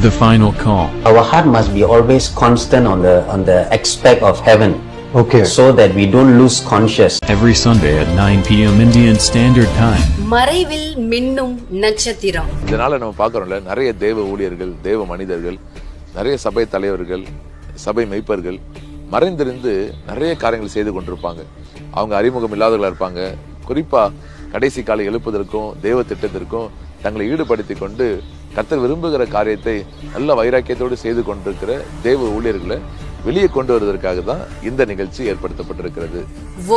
The final call. Our heart must be always constant on the on the aspect of heaven Okay. so that we don't lose conscious. Every Sunday at 9 p.m. Indian Standard Time. மறைவில் மின்னும் நட்சத்திரம் இதனால நம்ம பார்க்குறோம்ல நிறைய தேவ ஊழியர்கள் தேவ மனிதர்கள் நிறைய சபை தலைவர்கள் சபை மெய்ப்பர்கள் மறைந்திருந்து நிறைய காரியங்கள் செய்து கொண்டிருப்பாங்க அவங்க அறிமுகம் இல்லாதவர்களாக இருப்பாங்க குறிப்பா கடைசி காலை எழுப்புதற்கும் தேவ திட்டத்திற்கும் தங்களை ஈடுபடுத்தி கொண்டு கர்த்தர் விரும்புகிற காரியத்தை நல்ல வைராக்கியத்தோடு செய்து கொண்டிருக்கிற தேவ ஊழியர்களை வெளியே கொண்டு வருவதற்காக தான் இந்த நிகழ்ச்சி ஏற்படுத்தப்பட்டிருக்கிறது.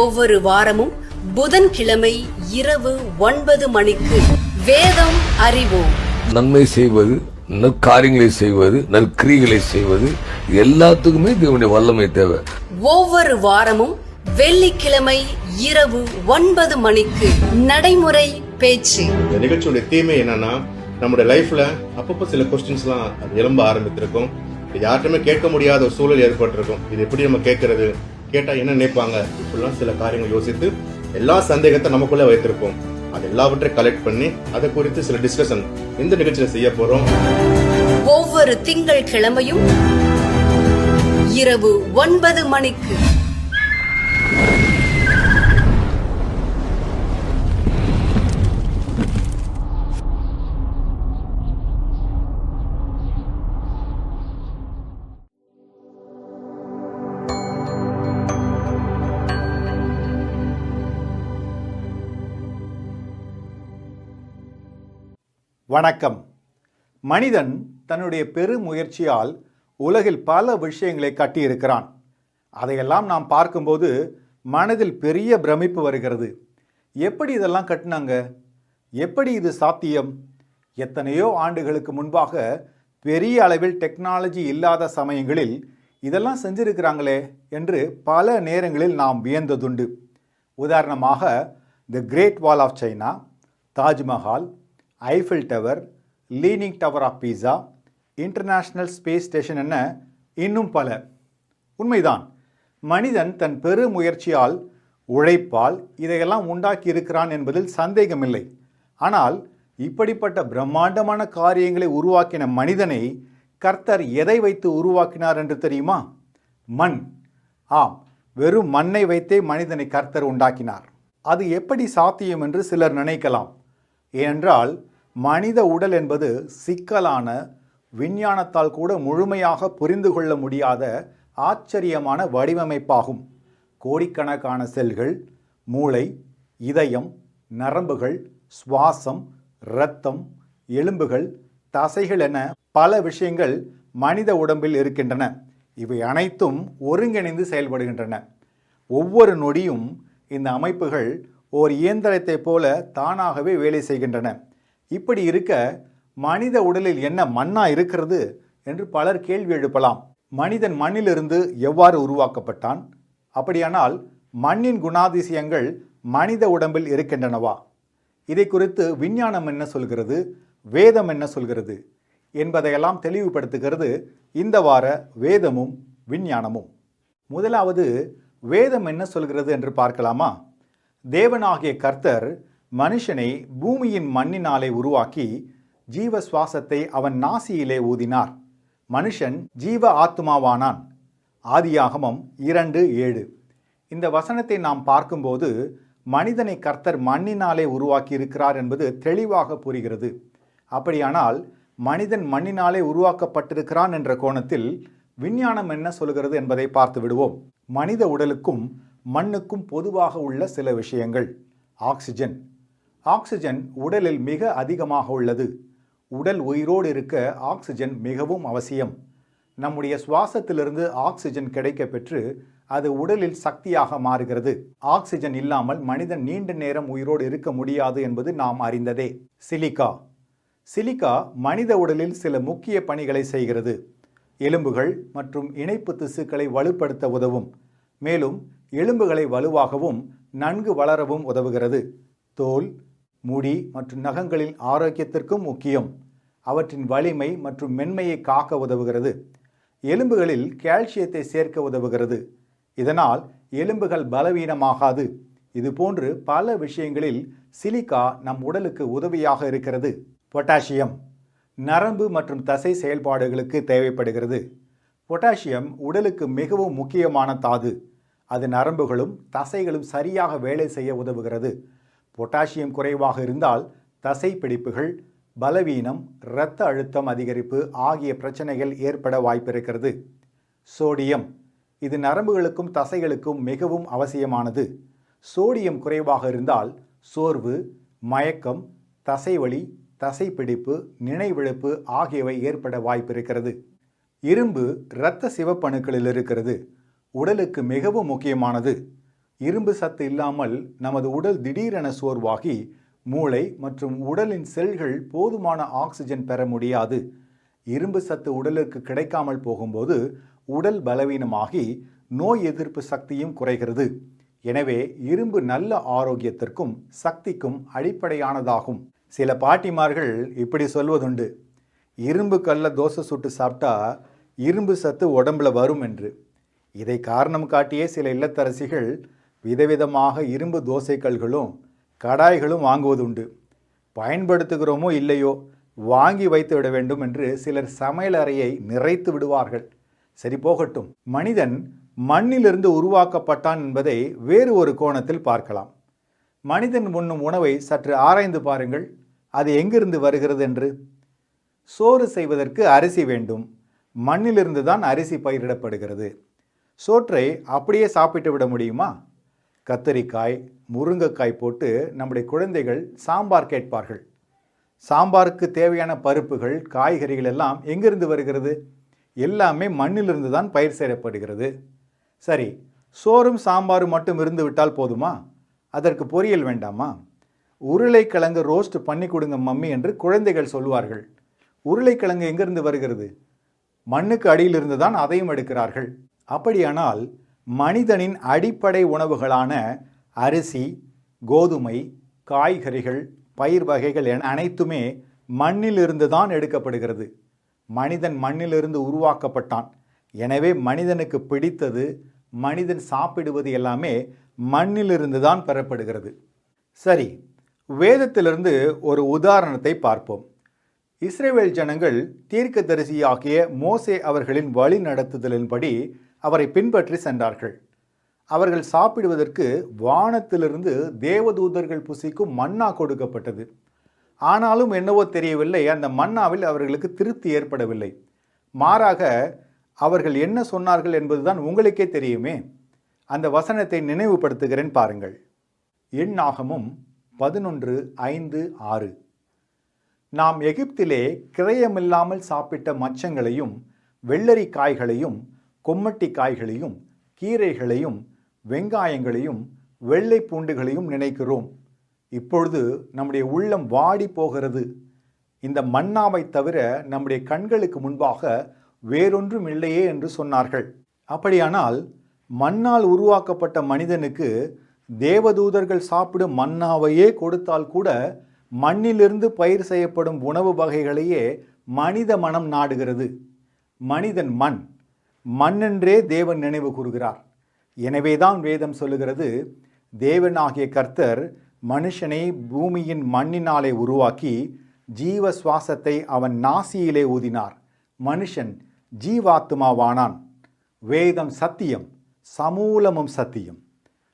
ஒவ்வொரு வாரமும் புதன்கிழமை இரவு ஒன்பது மணிக்கு வேதம் அறிவோம். நன்மை செய்வது நற்காரியங்களை செய்வது நற்கிரிகளை செய்வது எல்லாத்துக்குமே தேவனுடைய வல்லமை தேவை. ஒவ்வொரு வாரமும் வெள்ளிக்கிழமை இரவு ஒன்பது மணிக்கு நடைமுறை பேச்சு. இந்த நிகழ்ச்சியுடைய தீமை என்னன்னா நம்முடைய லைஃப்ல அப்பப்போ சில கொஸ்டின்ஸ்லாம் அது எழும்ப ஆரம்பித்திருக்கும். இது கேட்க முடியாத ஒரு சூழல் ஏற்பட்டிருக்கும். இது எப்படி நம்ம கேட்கறது? கேட்டால் என்ன நினைப்பாங்க? இப்படிலாம் சில காரியங்கள் யோசித்து எல்லா சந்தேகத்தை நமக்குள்ளே வைத்திருப்போம். அது எல்லாவற்றையும் கலெக்ட் பண்ணி அதை குறித்து சில டிஸ்கஷன் இந்த நிகழ்ச்சியில் செய்ய போறோம். ஒவ்வொரு திங்கள் கிழமையும் இரவு ஒன்பது மணிக்கு. வணக்கம். மனிதன் தன்னுடைய பெருமுயற்சியால் உலகில் பல விஷயங்களை கட்டியிருக்கிறான். அதையெல்லாம் நாம் பார்க்கும்போது மனதில் பெரிய பிரமிப்பு வருகிறது. எப்படி இதெல்லாம் கட்டினாங்க? எப்படி இது சாத்தியம்? எத்தனையோ ஆண்டுகளுக்கு முன்பாக பெரிய அளவில் டெக்னாலஜி இல்லாத சமயங்களில் இதெல்லாம் செஞ்சிருக்கிறாங்களே என்று பல நேரங்களில் நாம் வியந்ததுண்டு. உதாரணமாக the great wall of China Taj Mahal Eiffel tower leaning tower of Pisa international space station என இன்னும் பல. உண்மைதான். மனிதன் தன் பெரு முயற்சியால் உழைப்பால் இதையெல்லாம் உண்டாக்கி இருக்கிறான் என்பதில் சந்தேகமில்லை. ஆனால் இப்படிப்பட்ட பிரம்மாண்டமான காரியங்களை உருவாக்கின மனிதனை கர்த்தர் எதை வைத்து உருவாக்கினார் என்று தெரியுமா? மண். ஆம் வெறும் மண்ணை வைத்தே மனிதனை கர்த்தர் உண்டாக்கினார். அது எப்படி சாத்தியம் என்று சிலர் நினைக்கலாம். ஏனென்றால் மனித உடல் என்பது சிக்கலான விஞ்ஞானத்தால் கூட முழுமையாக புரிந்து கொள்ள முடியாத ஆச்சரியமான வடிவமைப்பாகும். கோடிக்கணக்கான செல்கள் மூளை இதயம் நரம்புகள் சுவாசம் இரத்தம் எலும்புகள் தசைகள் என பல விஷயங்கள் மனித உடம்பில் இருக்கின்றன. இவை அனைத்தும் ஒருங்கிணைந்து செயல்படுகின்றன. ஒவ்வொரு நொடியும் இந்த அமைப்புகள் ஓர் இயந்திரத்தைப் போல தானாகவே வேலை செய்கின்றன. இப்படி இருக்க மனித உடலில் என்ன மண்ணா இருக்கிறது என்று பலர் கேள்வி எழுப்பலாம். மனிதன் மண்ணிலிருந்து எவ்வாறு உருவாக்கப்பட்டான்? அப்படியானால் மண்ணின் குணாதிசயங்கள் மனித உடம்பில் இருக்கின்றனவா? இதை குறித்து விஞ்ஞானம் என்ன சொல்கிறது? வேதம் என்ன சொல்கிறது? என்பதையெல்லாம் தெளிவுபடுத்துகிறது இந்த வார வேதமும் விஞ்ஞானமும். முதலாவது வேதம் என்ன சொல்கிறது என்று பார்க்கலாமா? தேவனாகிய கர்த்தர் மனுஷனை பூமியின் மண்ணினாலே உருவாக்கி ஜீவ சுவாசத்தை அவன் நாசியிலே ஊதினார். மனுஷன் ஜீவ ஆத்மாவானான் ஆதியாகமம் இரண்டு ஏழு. இந்த வசனத்தை நாம் பார்க்கும்போது மனிதனை கர்த்தர் மண்ணினாலே உருவாக்கி இருக்கிறார் என்பது தெளிவாக புரிகிறது. அப்படியானால் மனிதன் மண்ணினாலே உருவாக்கப்பட்டிருக்கிறான் என்ற கோணத்தில் விஞ்ஞானம் என்ன சொல்கிறது என்பதை பார்த்து விடுவோம். மனித உடலுக்கும் மண்ணுக்கும் பொதுவாக உள்ள சில விஷயங்கள். ஆக்சிஜன் ஆக்சிஜன் உடலில் மிக அதிகமாக உள்ளது. உடல் உயிரோடு இருக்க ஆக்சிஜன் மிகவும் அவசியம். நம்முடைய சுவாசத்திலிருந்து ஆக்சிஜன் கிடைக்க பெற்று அது உடலில் சக்தியாக மாறுகிறது. ஆக்சிஜன் இல்லாமல் மனிதன் நீண்ட நேரம் உயிரோடு இருக்க முடியாது என்பது நாம் அறிந்ததே. சிலிக்கா. சிலிக்கா மனித உடலில் சில முக்கிய பணிகளை செய்கிறது. எலும்புகள் மற்றும் இணைப்பு திசுக்களை வலுப்படுத்த உதவும். மேலும் எலும்புகளை வலுவாகவும் நன்கு வளரவும் உதவுகிறது. தோல் முடி மற்றும் நகங்களின் ஆரோக்கியத்திற்கும் முக்கியம். அவற்றின் வலிமை மற்றும் மென்மையை காக்க உதவுகிறது. எலும்புகளில் கால்சியத்தை சேர்க்க உதவுகிறது. இதனால் எலும்புகள் பலவீனமாகாது. இதுபோன்று பல விஷயங்களில் சிலிக்கா நம் உடலுக்கு உதவியாக இருக்கிறது. பொட்டாசியம் நரம்பு மற்றும் தசை செயல்பாடுகளுக்கு தேவைப்படுகிறது. பொட்டாசியம் உடலுக்கு மிகவும் முக்கியமான தாது. அது நரம்புகளும் தசைகளும் சரியாக வேலை செய்ய உதவுகிறது. பொட்டாசியம் குறைவாக இருந்தால் தசை பிடிப்புகள் பலவீனம் இரத்த அழுத்தம் அதிகரிப்பு ஆகிய பிரச்சனைகள் ஏற்பட வாய்ப்பிருக்கிறது. சோடியம். இது நரம்புகளுக்கும் தசைகளுக்கும் மிகவும் அவசியமானது. சோடியம் குறைவாக இருந்தால் சோர்வு மயக்கம் தசைவலி தசைப்பிடிப்பு நினைவிழப்பு ஆகியவை ஏற்பட வாய்ப்பிருக்கிறது. இரும்பு இரத்த சிவப்பணுக்களில் இருக்கிறது. உடலுக்கு மிகவும் முக்கியமானது. இரும்பு சத்து இல்லாமல் நமது உடல் திடீரென சோர்வாகி மூளை மற்றும் உடலின் செல்கள் போதுமான ஆக்சிஜன் பெற முடியாது. இரும்பு சத்து உடலுக்கு கிடைக்காமல் போகும்போது உடல் பலவீனமாகி நோய் எதிர்ப்பு சக்தியும் குறைகிறது. எனவே இரும்பு நல்ல ஆரோக்கியத்திற்கும் சக்திக்கும் அடிப்படையானதாகும். சில பாட்டிமார்கள் இப்படி சொல்வதுண்டு. இரும்பு கல்ல தோசை சுட்டு சாப்பிட்டா இரும்பு சத்து உடம்புல வரும் என்று. இதை காரணம் காட்டியே சில இல்லத்தரசிகள் விதவிதமாக இரும்பு தோசைக்கல்களும் கடாய்களும் வாங்குவதுண்டு. பயன்படுத்துகிறோமோ இல்லையோ வாங்கி வைத்து விட வேண்டும் என்று சிலர் சமையல் அறையை நிறைத்து விடுவார்கள். சரி போகட்டும். மனிதன் மண்ணிலிருந்து உருவாக்கப்பட்டான் என்பதை வேறு ஒரு கோணத்தில் பார்க்கலாம். மனிதன் உண்ணும் உணவை சற்று ஆராய்ந்து பாருங்கள். அது எங்கிருந்து வருகிறது என்று. சோறு செய்வதற்கு அரிசி வேண்டும். மண்ணிலிருந்து தான் அரிசி பயிரிடப்படுகிறது. சோற்றை அப்படியே சாப்பிட்டு விட முடியுமா? கத்தரிக்காய் முருங்கைக்காய் போட்டு நம்முடைய குழந்தைகள் சாம்பார் கேட்பார்கள். சாம்பாருக்கு தேவையான பருப்புகள் காய்கறிகள் எல்லாம் எங்கிருந்து வருகிறது? எல்லாமே மண்ணிலிருந்து தான் பயிர் செய்யப்படுகிறது. சரி சோறும் சாம்பாரும் மட்டும் இருந்து விட்டால் போதுமா? அதற்கு பொரியல் வேண்டாமா? உருளைக்கிழங்கு ரோஸ்ட் பண்ணி கொடுங்க மம்மி என்று குழந்தைகள் சொல்வார்கள் உருளைக்கிழங்கு எங்கிருந்து வருகிறது? மண்ணுக்கு அடியிலிருந்து தான் அதையும் எடுக்கிறார்கள். அப்படியானால் மனிதனின் அடிப்படை உணவுகளான அரிசி கோதுமை காய்கறிகள் பயிர் வகைகள் என அனைத்துமே மண்ணிலிருந்து தான் எடுக்கப்படுகிறது. மனிதன் மண்ணிலிருந்து உருவாக்கப்பட்டான். எனவே மனிதனுக்கு பிடித்தது மனிதன் சாப்பிடுவது எல்லாமே மண்ணிலிருந்து தான் பெறப்படுகிறது. சரி வேதத்திலிருந்து ஒரு உதாரணத்தை பார்ப்போம். இஸ்ரேவேல் ஜனங்கள் தீர்க்கதரிசியாகிய மோசே அவர்களின் வழி நடத்துதலின்படி அவரை பின்பற்றி சென்றார்கள். அவர்கள் சாப்பிடுவதற்கு வானத்திலிருந்து தேவதூதர்கள் புசிக்கும் மன்னா கொடுக்கப்பட்டது. ஆனாலும் என்னவோ தெரியவில்லை அந்த மன்னாவில் அவர்களுக்கு திருப்தி ஏற்படவில்லை. மாறாக அவர்கள் என்ன சொன்னார்கள் என்பதுதான் உங்களுக்கே தெரியுமே. அந்த வசனத்தை நினைவுபடுத்துகிறேன் பாருங்கள். எண்ணாகமும் பதினொன்று ஐந்து ஆறு. நாம் எகிப்திலே கிரயமில்லாமல் சாப்பிட்ட மச்சங்களையும் வெள்ளரி காய்களையும் கொம்மட்டி காய்களையும் கீரைகளையும் வெங்காயங்களையும் வெள்ளை பூண்டுகளையும் நினைக்கிறோம். இப்பொழுது நம்முடைய உள்ளம் வாடி போகிறது. இந்த மன்னாவை தவிர நம்முடைய கண்களுக்கு முன்பாக வேறொன்றும் இல்லையே என்று சொன்னார்கள். அப்படியானால் மண்ணால் உருவாக்கப்பட்ட மனிதனுக்கு தேவதூதர்கள் சாப்பிடும் மன்னாவையே கொடுத்தால் கூட மண்ணிலிருந்து பயிர் செய்யப்படும் உணவு வகைகளையே மனித மனம் நாடுகிறது. மனிதன் மண். மண்ணென்றே தேவன் நினைவு கூறுகிறார். எனவேதான் வேதம் சொல்லுகிறது தேவனாகிய கர்த்தர் மனுஷனை பூமியின் மண்ணினாலே உருவாக்கி ஜீவ சுவாசத்தை அவன் நாசியிலே ஊதினார். மனுஷன் ஜீவாத்மாவானான். வேதம் சத்தியம் சமூலமும் சத்தியம்.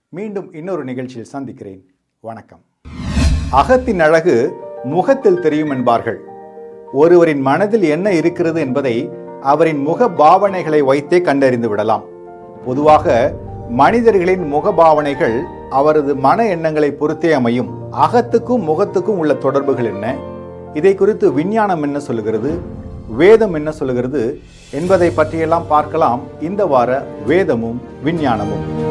மீண்டும் இன்னொரு நிகழ்ச்சியில் சந்திக்கிறேன். வணக்கம். அகத்தின் அழகு முகத்தில் தெரியும் என்பார்கள். ஒருவரின் மனதில் என்ன இருக்கிறது என்பதை அவரின் முக பாவனைகளை வைத்தே கண்டறிந்து விடலாம். பொதுவாக மனிதர்களின் முக பாவனைகள் அவரது மன எண்ணங்களை பொறுத்தே அமையும். அகத்துக்கும் முகத்துக்கும் உள்ள தொடர்புகள் என்ன? இதை குறித்து விஞ்ஞானம் என்ன சொல்லுகிறது? வேதம் என்ன சொல்லுகிறது? என்பதை பற்றியெல்லாம் பார்க்கலாம். இந்த வார வேதமும் விஞ்ஞானமும்.